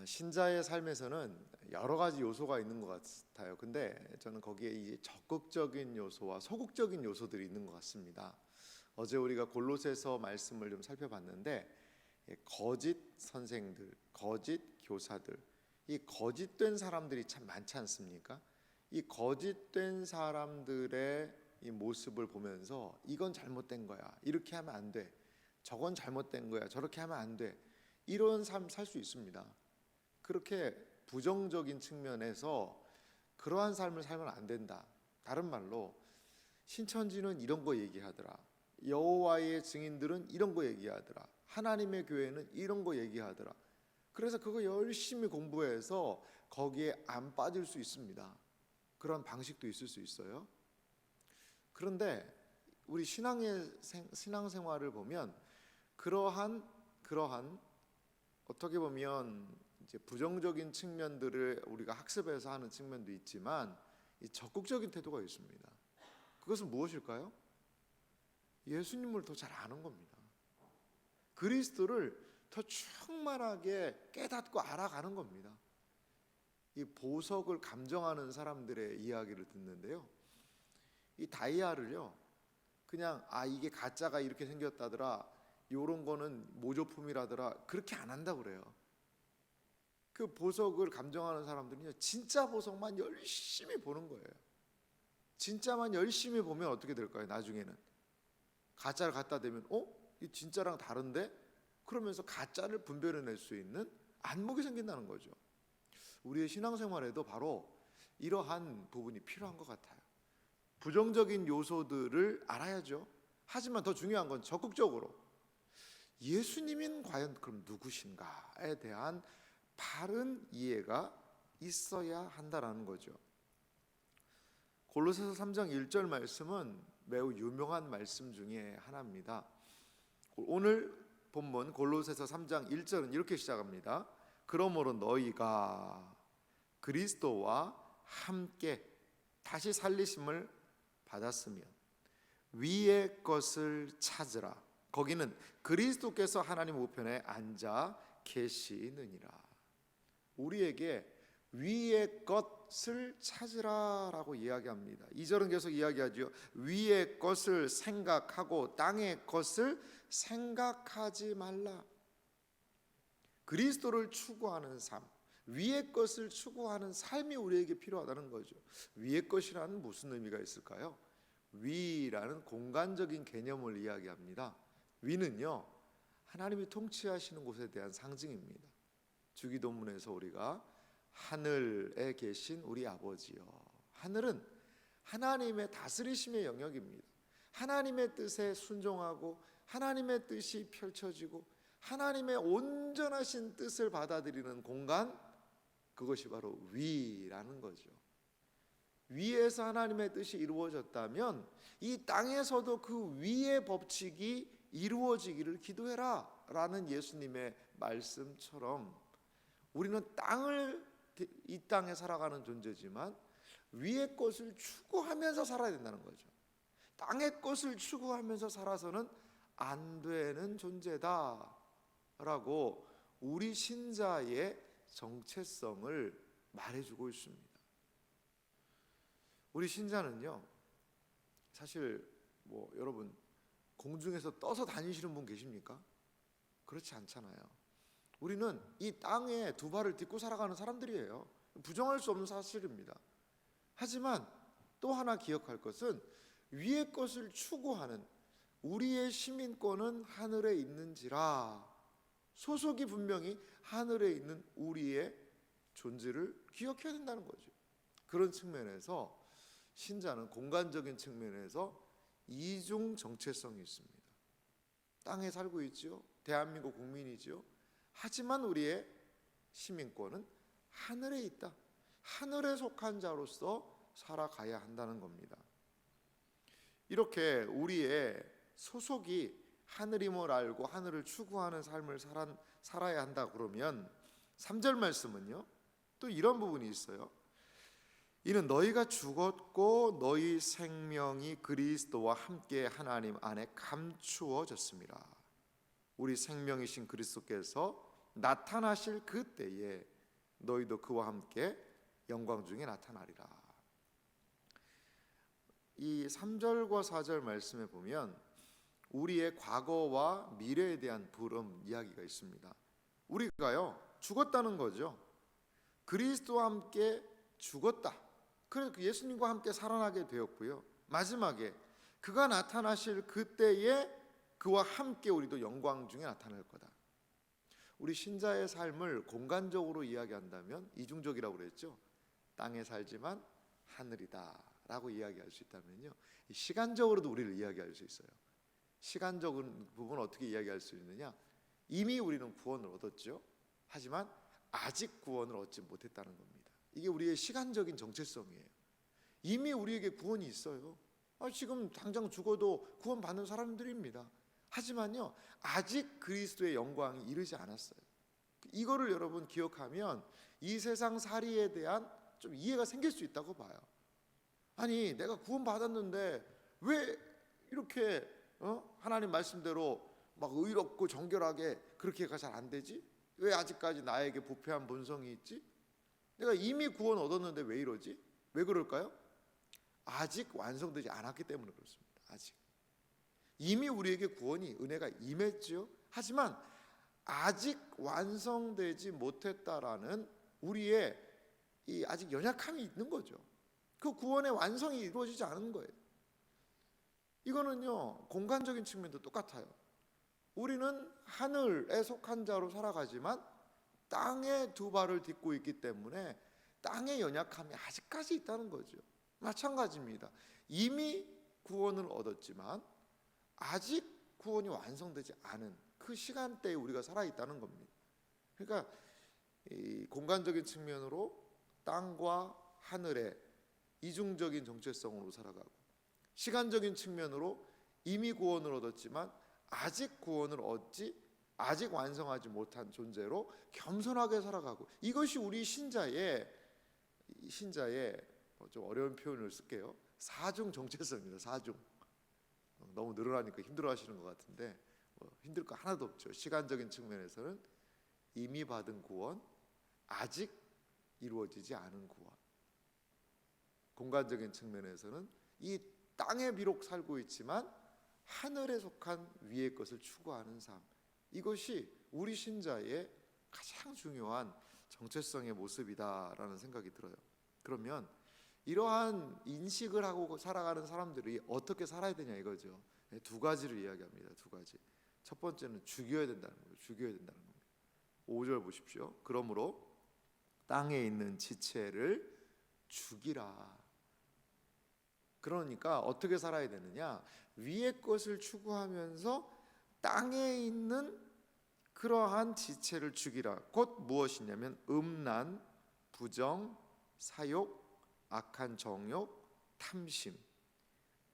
아, 신자의 삶에서는 여러 가지 요소가 있는 것 같아요. 근데 저는 거기에 이 적극적인 요소와 소극적인 요소들이 있는 것 같습니다. 어제 우리가 골로새서 말씀을 좀 살펴봤는데 예, 거짓 선생들, 거짓 교사들, 이 거짓된 사람들이 참 많지 않습니까? 이 거짓된 사람들의 이 모습을 보면서 이건 잘못된 거야. 이렇게 하면 안 돼. 저건 잘못된 거야. 저렇게 하면 안 돼. 이런 삶 살 수 있습니다. 그렇게 부정적인 측면에서 그러한 삶을 살면 안 된다. 다른 말로 신천지는 이런 거 얘기하더라. 여호와의 증인들은 이런 거 얘기하더라. 하나님의 교회는 이런 거 얘기하더라. 그래서 그거 열심히 공부해서 거기에 안 빠질 수 있습니다. 그런 방식도 있을 수 있어요. 그런데 우리 신앙의 생, 신앙생활을 보면 그러한 그러한 어떻게 보면 이제 부정적인 측면들을 우리가 학습해서 하는 측면도 있지만 이 적극적인 태도가 있습니다. 그것은 무엇일까요? 예수님을 더 잘 아는 겁니다. 그리스도를 더 충만하게 깨닫고 알아가는 겁니다. 이 보석을 감정하는 사람들의 이야기를 듣는데요. 이 다이아를요. 그냥 아 이게 가짜가 이렇게 생겼다더라. 요런 거는 모조품이라더라. 그렇게 안 한다 그래요. 그 보석을 감정하는 사람들은요. 진짜 보석만 열심히 보는 거예요. 진짜만 열심히 보면 어떻게 될까요? 나중에는 가짜를 갖다 대면 어? 이 진짜랑 다른데? 그러면서 가짜를 분별해낼 수 있는 안목이 생긴다는 거죠. 우리의 신앙생활에도 바로 이러한 부분이 필요한 것 같아요. 부정적인 요소들을 알아야죠. 하지만 더 중요한 건 적극적으로 예수님인 과연 그럼 누구신가에 대한 바른 이해가 있어야 한다라는 거죠. 골로새서 3장 1절 말씀은 매우 유명한 말씀 중에 하나입니다. 오늘 본문 골로새서 3장 1절은 이렇게 시작합니다. 그러므로 너희가 그리스도와 함께 다시 살리심을 받았으면 위의 것을 찾으라. 거기는 그리스도께서 하나님 우편에 앉아 계시느니라. 우리에게 위의 것을 찾으라라고 이야기합니다. 이 절은 계속 이야기하죠. 위의 것을 생각하고 땅의 것을 생각하지 말라. 그리스도를 추구하는 삶, 위의 것을 추구하는 삶이 우리에게 필요하다는 거죠. 위의 것이라는 무슨 의미가 있을까요? 위라는 공간적인 개념을 이야기합니다. 위는요, 하나님이 통치하시는 곳에 대한 상징입니다. 주기도문에서 우리가 하늘에 계신 우리 아버지요. 하늘은 하나님의 다스리심의 영역입니다. 하나님의 뜻에 순종하고 하나님의 뜻이 펼쳐지고 하나님의 온전하신 뜻을 받아들이는 공간 그것이 바로 위라는 거죠. 위에서 하나님의 뜻이 이루어졌다면 이 땅에서도 그 위의 법칙이 이루어지기를 기도해라 라는 예수님의 말씀처럼 우리는 땅을 이 땅에 살아가는 존재지만 위의 것을 추구하면서 살아야 된다는 거죠. 땅의 것을 추구하면서 살아서는 안 되는 존재다라고 우리 신자의 정체성을 말해주고 있습니다. 우리 신자는요, 사실 뭐 여러분 공중에서 떠서 다니시는 분 계십니까? 그렇지 않잖아요. 우리는 이 땅에 두 발을 딛고 살아가는 사람들이에요. 부정할 수 없는 사실입니다. 하지만 또 하나 기억할 것은 위의 것을 추구하는 우리의 시민권은 하늘에 있는지라 소속이 분명히 하늘에 있는 우리의 존재를 기억해야 된다는 거죠. 그런 측면에서 신자는 공간적인 측면에서 이중 정체성이 있습니다. 땅에 살고 있죠. 대한민국 국민이죠. 하지만 우리의 시민권은 하늘에 있다. 하늘에 속한 자로서 살아가야 한다는 겁니다. 이렇게 우리의 소속이 하늘임을 알고 하늘을 추구하는 삶을 살아, 살아야 한다 그러면 3절 말씀은요. 또 이런 부분이 있어요. 이는 너희가 죽었고 너희 생명이 그리스도와 함께 하나님 안에 감추어졌습니다. 우리 생명이신 그리스도께서 나타나실 그때에 너희도 그와 함께 영광 중에 나타나리라. 이 3절과 4절 말씀에 보면 우리의 과거와 미래에 대한 부름 이야기가 있습니다. 우리가요 죽었다는 거죠. 그리스도와 함께 죽었다. 그래서 그 예수님과 함께 살아나게 되었고요. 마지막에 그가 나타나실 그때에 그와 함께 우리도 영광 중에 나타날 거다. 우리 신자의 삶을 공간적으로 이야기한다면 이중적이라고 그랬죠. 땅에 살지만 하늘이다라고 이야기할 수 있다면요. 시간적으로도 우리를 이야기할 수 있어요. 시간적인 부분 어떻게 이야기할 수 있느냐? 이미 우리는 구원을 얻었죠. 하지만 아직 구원을 얻지 못했다는 겁니다. 이게 우리의 시간적인 정체성이에요. 이미 우리에게 구원이 있어요. 아, 지금 당장 죽어도 구원 받는 사람들입니다. 하지만요, 아직 그리스도의 영광이 이르지 않았어요. 이거를 여러분 기억하면 이 세상 살이에 대한 좀 이해가 생길 수 있다고 봐요. 아니, 내가 구원 받았는데 왜 이렇게 어? 하나님 말씀대로 막 의롭고 정결하게 그렇게가 잘 안 되지? 왜 아직까지 나에게 부패한 본성이 있지? 내가 이미 구원 얻었는데 왜 이러지? 왜 그럴까요? 아직 완성되지 않았기 때문에 그렇습니다. 아직 이미 우리에게 구원이 은혜가 임했지요. 하지만 아직 완성되지 못했다라는 우리의 이 아직 연약함이 있는 거죠. 그 구원의 완성이 이루어지지 않은 거예요. 이거는요 공간적인 측면도 똑같아요. 우리는 하늘에 속한 자로 살아가지만 땅에 두 발을 딛고 있기 때문에 땅의 연약함이 아직까지 있다는 거죠. 마찬가지입니다. 이미 구원을 얻었지만 아직 구원이 완성되지 않은 그 시간대에 우리가 살아 있다는 겁니다. 그러니까 이 공간적인 측면으로 땅과 하늘의 이중적인 정체성으로 살아가고 시간적인 측면으로 이미 구원을 얻었지만 아직 구원을 얻지 아직 완성하지 못한 존재로 겸손하게 살아가고 이것이 우리 신자의 신자의 뭐좀 어려운 표현을 쓸게요. 사중 정체성입니다. 사중. 어, 너무 늘어나니까 힘들어하시는 것 같은데 뭐 힘들 거 하나도 없죠. 시간적인 측면에서는 이미 받은 구원, 아직 이루어지지 않은 구원. 공간적인 측면에서는 이 땅에 비록 살고 있지만 하늘에 속한 위의 것을 추구하는 삶. 이것이 우리 신자의 가장 중요한 정체성의 모습이다라는 생각이 들어요. 그러면 이러한 인식을 하고 살아가는 사람들이 어떻게 살아야 되냐 이거죠. 네, 두 가지를 이야기합니다. 두 가지. 첫 번째는 죽여야 된다는 거예요. 죽여야 된다는 겁니다. 5절 보십시오. 그러므로 땅에 있는 지체를 죽이라. 그러니까 어떻게 살아야 되느냐? 위의 것을 추구하면서 땅에 있는 그러한 지체를 죽이라. 곧 무엇이냐면 음란, 부정, 사욕, 악한 정욕, 탐심.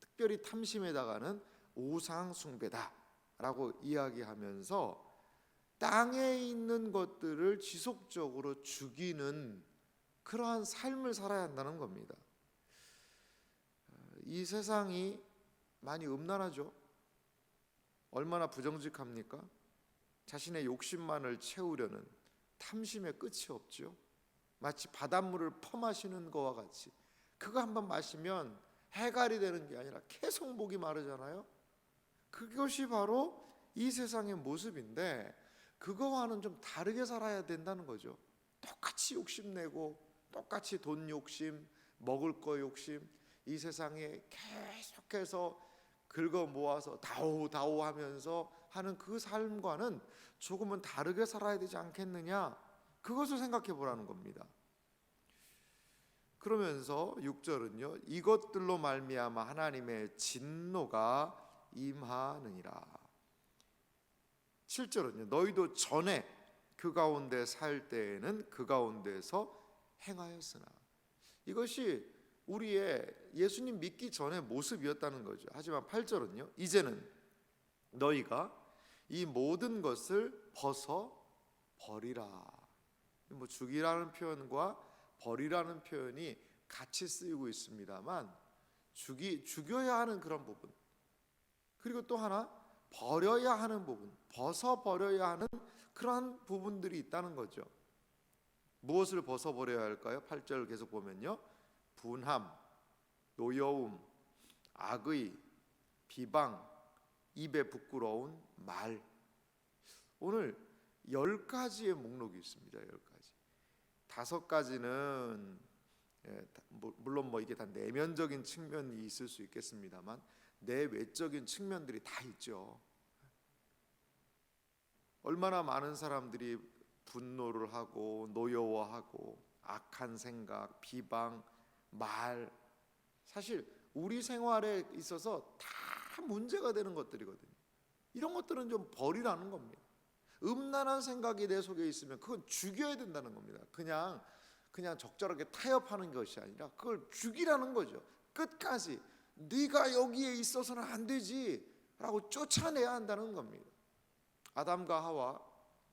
특별히 탐심에다가는 우상 숭배다라고 이야기하면서 땅에 있는 것들을 지속적으로 죽이는 그러한 삶을 살아야 한다는 겁니다. 이 세상이 많이 음란하죠. 얼마나 부정직합니까? 자신의 욕심만을 채우려는 탐심의 끝이 없죠. 마치 바닷물을 퍼마시는 것과 같이 그거 한번 마시면 해갈이 되는 게 아니라 계속 목이 마르잖아요. 그것이 바로 이 세상의 모습인데 그거와는 좀 다르게 살아야 된다는 거죠. 똑같이 욕심내고 똑같이 돈 욕심, 먹을 거 욕심, 이 세상에 계속해서 긁어 모아서 다오 다오 하면서 하는 그 삶과는 조금은 다르게 살아야 되지 않겠느냐? 그것을 생각해 보라는 겁니다. 그러면서 6절은요. 이것들로 말미암아 하나님의 진노가 임하느니라. 7절은요. 너희도 전에 그 가운데 살 때에는 그 가운데서 행하였으나 이것이 우리의 예수님 믿기 전의 모습이었다는 거죠. 하지만 8절은요. 이제는 너희가 이 모든 것을 벗어 버리라. 뭐 죽이라는 표현과 버리라는 표현이 같이 쓰이고 있습니다만 죽이 죽여야 하는 그런 부분. 그리고 또 하나 버려야 하는 부분, 벗어 버려야 하는 그러한 부분들이 있다는 거죠. 무엇을 벗어 버려야 할까요? 8절 계속 보면요. 분함, 노여움, 악의, 비방, 입에 부끄러운 말. 오늘 열 가지의 목록이 있습니다. 열. 다섯 가지는 예, 다- 뭐- 물론 뭐 이게 다 내면적인 측면이 있을 수 있겠습니다만 내외적인 측면들이 다 있죠. 얼마나 많은 사람들이 분노를 하고 노여워하고 악한 생각, 비방, 말 사실 우리 생활에 있어서 다 문제가 되는 것들이거든요. 이런 것들은 좀 버리라는 겁니다. 음란한 생각이 내 속에 있으면 그건 죽여야 된다는 겁니다. 그냥 그냥 적절하게 타협하는 것이 아니라 그걸 죽이라는 거죠. 끝까지 네가 여기에 있어서는 안 되지라고 쫓아내야 한다는 겁니다. 아담과 하와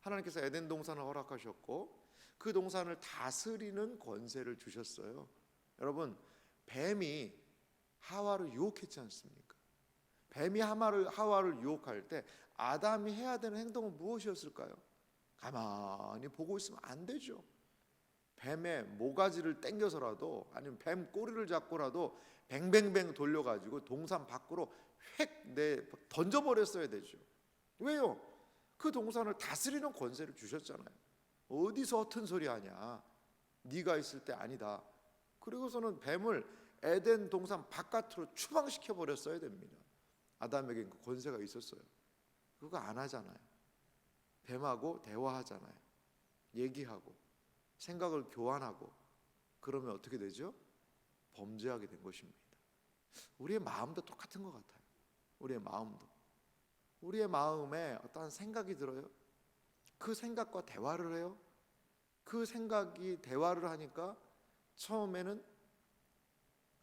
하나님께서 에덴 동산을 허락하셨고 그 동산을 다스리는 권세를 주셨어요. 여러분 뱀이 하와를 유혹했지 않습니까? 뱀이 하마를 하와를 유혹할 때 아담이 해야 되는 행동은 무엇이었을까요? 가만히 보고 있으면 안 되죠. 뱀의 모가지를 당겨서라도 아니면 뱀 꼬리를 잡고라도 뱅뱅뱅 돌려가지고 동산 밖으로 획내 던져버렸어야 되죠. 왜요? 그 동산을 다스리는 권세를 주셨잖아요. 어디서 허튼 소리 하냐? 네가 있을 때 아니다. 그리고서는 뱀을 에덴 동산 바깥으로 추방시켜 버렸어야 됩니다. 아담에겐 그 권세가 있었어요. 그거 안 하잖아요. 뱀하고 대화하잖아요. 얘기하고 생각을 교환하고 그러면 어떻게 되죠? 범죄하게 된 것입니다. 우리의 마음도 똑같은 것 같아요. 우리의 마음도 우리의 마음에 어떠한 생각이 들어요. 그 생각과 대화를 해요. 그 생각이 대화를 하니까 처음에는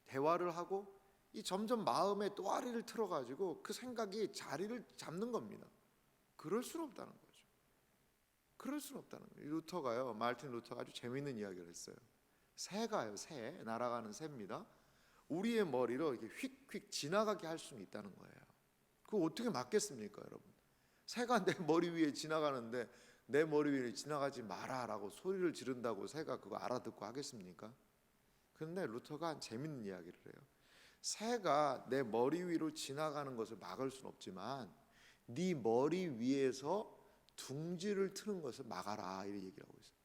대화를 하고 이 점점 마음에 또아리를 틀어 가지고 그 생각이 자리를 잡는 겁니다. 그럴 수는 없다는 거죠. 그럴 수는 없다는 거예요. 루터가요. 마르틴 루터가 아주 재미있는 이야기를 했어요. 새가요. 새 날아가는 새입니다. 우리의 머리로 이렇게 휙휙 지나가게 할 수는 있다는 거예요. 그거 어떻게 막겠습니까, 여러분? 새가 내 머리 위에 지나가는데 내 머리 위에 지나가지 마라라고 소리를 지른다고 새가 그거 알아듣고 하겠습니까? 그런데 루터가 한 재밌는 이야기를 해요. 새가 내 머리 위로 지나가는 것을 막을 수는 없지만 네 머리 위에서 둥지를 트는 것을 막아라 이렇게 얘기를 하고 있어요.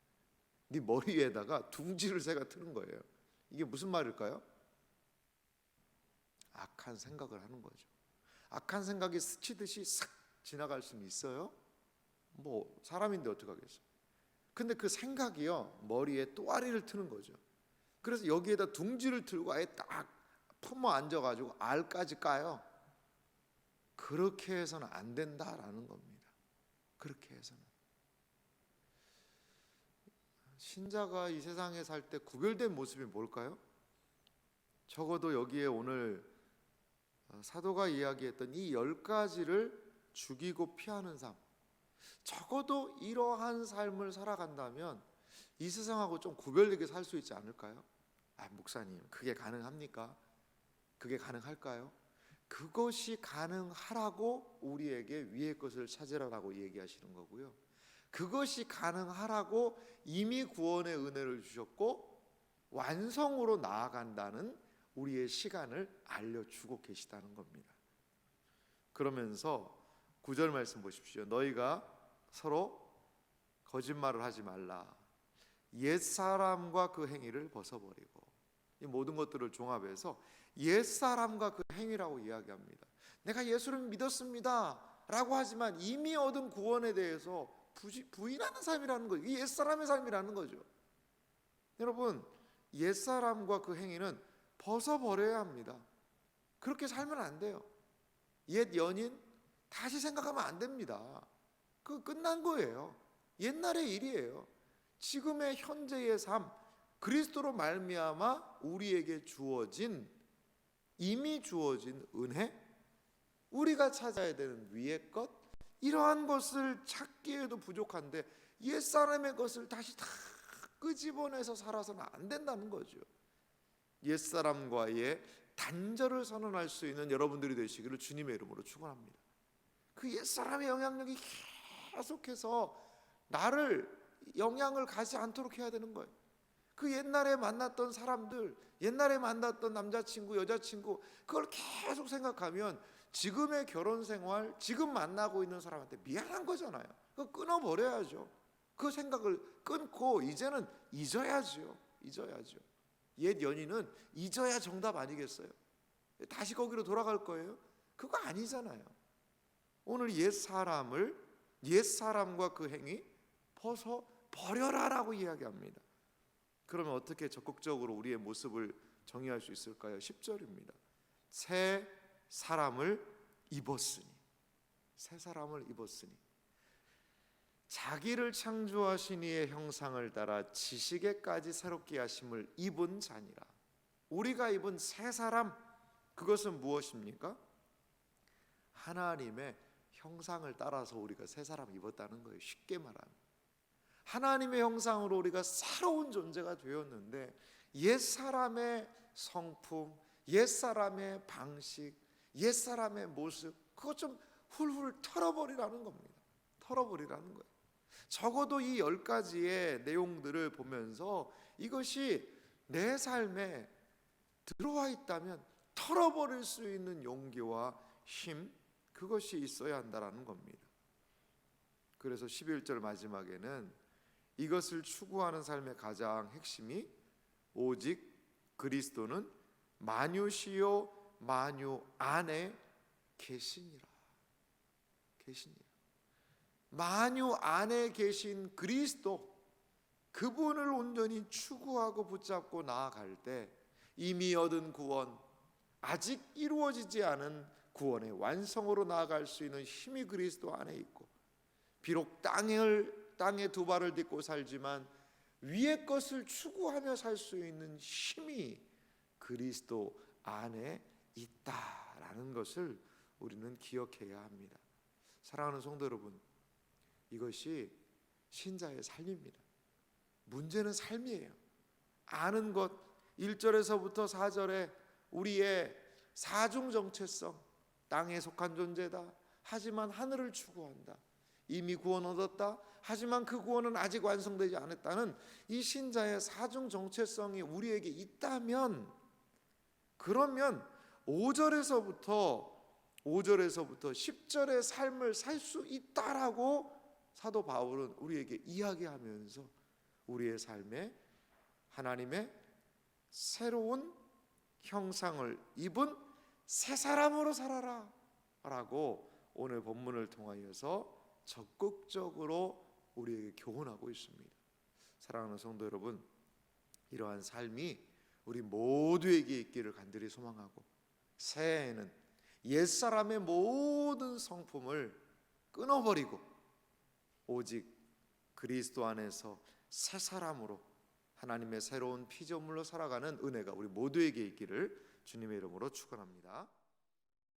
네 머리 위에다가 둥지를 새가 트는 거예요. 이게 무슨 말일까요? 악한 생각을 하는 거죠. 악한 생각이 스치듯이 싹 지나갈 수는 있어요. 뭐 사람인데 어떻게 하겠어? 근데 그 생각이요 머리에 또아리를 트는 거죠. 그래서 여기에다 둥지를 틀고 아예 딱 품어 앉아가지고 알까지 까요. 그렇게 해서는 안 된다라는 겁니다. 그렇게 해서는 신자가 이 세상에 살 때 구별된 모습이 뭘까요? 적어도 여기에 오늘 어, 사도가 이야기했던 이 열 가지를 죽이고 피하는 삶. 적어도 이러한 삶을 살아간다면 이 세상하고 좀 구별되게 살 수 있지 않을까요? 아, 목사님, 그게 가능합니까? 그게 가능할까요? 그것이 가능하라고 우리에게 위의 것을 찾으라라고 얘기하시는 거고요. 그것이 가능하라고 이미 구원의 은혜를 주셨고 완성으로 나아간다는 우리의 시간을 알려주고 계시다는 겁니다. 그러면서 구절 말씀 보십시오. 너희가 서로 거짓말을 하지 말라. 옛 사람과 그 행위를 벗어버리고 이 모든 것들을 종합해서 옛 사람과 그 행위라고 이야기합니다. 내가 예수를 믿었습니다 라고 하지만 이미 얻은 구원에 대해서 부인하는 삶이라는 거죠. 이옛 사람의 삶이라는 거죠. 여러분 옛 사람과 그 행위는 벗어버려야 합니다. 그렇게 살면 안 돼요. 옛 연인 다시 생각하면 안 됩니다. 그 끝난 거예요. 옛날의 일이에요. 지금의 현재의 삶 그리스도로 말미암아 우리에게 주어진 이미 주어진 은혜 우리가 찾아야 되는 위의 것 이러한 것을 찾기에도 부족한데 옛 사람의 것을 다시 다 끄집어내서 살아서는 안 된다는 거죠. 옛 사람과의 단절을 선언할 수 있는 여러분들이 되시기를 주님의 이름으로 축원합니다. 그 옛사람의 영향력이 계속해서 나를 영향을 가지 않도록 해야 되는 거예요. 그 옛날에 만났던 사람들, 옛날에 만났던 남자친구, 여자친구, 그걸 계속 생각하면 지금의 결혼 생활, 지금 만나고 있는 사람한테 미안한 거잖아요. 그거 끊어버려야죠. 그 생각을 끊고 이제는 잊어야죠. 잊어야죠. 옛 연인은 잊어야 정답 아니겠어요? 다시 거기로 돌아갈 거예요? 그거 아니잖아요. 오늘 옛 사람을 옛 사람과 그 행위 벗어 버려라라고 이야기합니다. 그러면 어떻게 적극적으로 우리의 모습을 정의할 수 있을까요? 10절입니다. 새 사람을 입었으니 새 사람을 입었으니 자기를 창조하신 이의 형상을 따라 지식에까지 새롭게 하심을 입은 자니라. 우리가 입은 새 사람 그것은 무엇입니까? 하나님의 형상을 따라서 우리가 새 사람 입었다는 거예요. 쉽게 말하면 하나님의 형상으로 우리가 새로운 존재가 되었는데 옛 사람의 성품, 옛 사람의 방식, 옛 사람의 모습 그것 좀 훌훌 털어버리라는 겁니다. 털어버리라는 거예요. 적어도 이 열 가지의 내용들을 보면서 이것이 내 삶에 들어와 있다면 털어버릴 수 있는 용기와 힘 그것이 있어야 한다라는 겁니다. 그래서 11절 마지막에는 이것을 추구하는 삶의 가장 핵심이 오직 그리스도는 만유시요 만유 안에 계시니라. 계시니라. 만유 안에 계신 그리스도 그분을 온전히 추구하고 붙잡고 나아갈 때 이미 얻은 구원 아직 이루어지지 않은 구원의 완성으로 나아갈 수 있는 힘이 그리스도 안에 있고 비록 땅을 땅에 두 발을 딛고 살지만 위의 것을 추구하며 살 수 있는 힘이 그리스도 안에 있다라는 것을 우리는 기억해야 합니다. 사랑하는 성도 여러분, 이것이 신자의 삶입니다. 문제는 삶이에요. 아는 것 1절에서부터 4절에 우리의 사중 정체성 땅에 속한 존재다. 하지만 하늘을 추구한다. 이미 구원 얻었다. 하지만 그 구원은 아직 완성되지 않았다는 이 신자의 사중 정체성이 우리에게 있다면 그러면 5절에서부터 5절에서부터 10절의 삶을 살 수 있다라고 사도 바울은 우리에게 이야기하면서 우리의 삶에 하나님의 새로운 형상을 입은 새 사람으로 살아라 라고 오늘 본문을 통하여서 적극적으로 우리에게 교훈하고 있습니다. 사랑하는 성도 여러분, 이러한 삶이 우리 모두에게 있기를 간절히 소망하고 새해에는 옛사람의 모든 성품을 끊어버리고 오직 그리스도 안에서 새 사람으로 하나님의 새로운 피조물로 살아가는 은혜가 우리 모두에게 있기를 주님의 이름으로 축원합니다.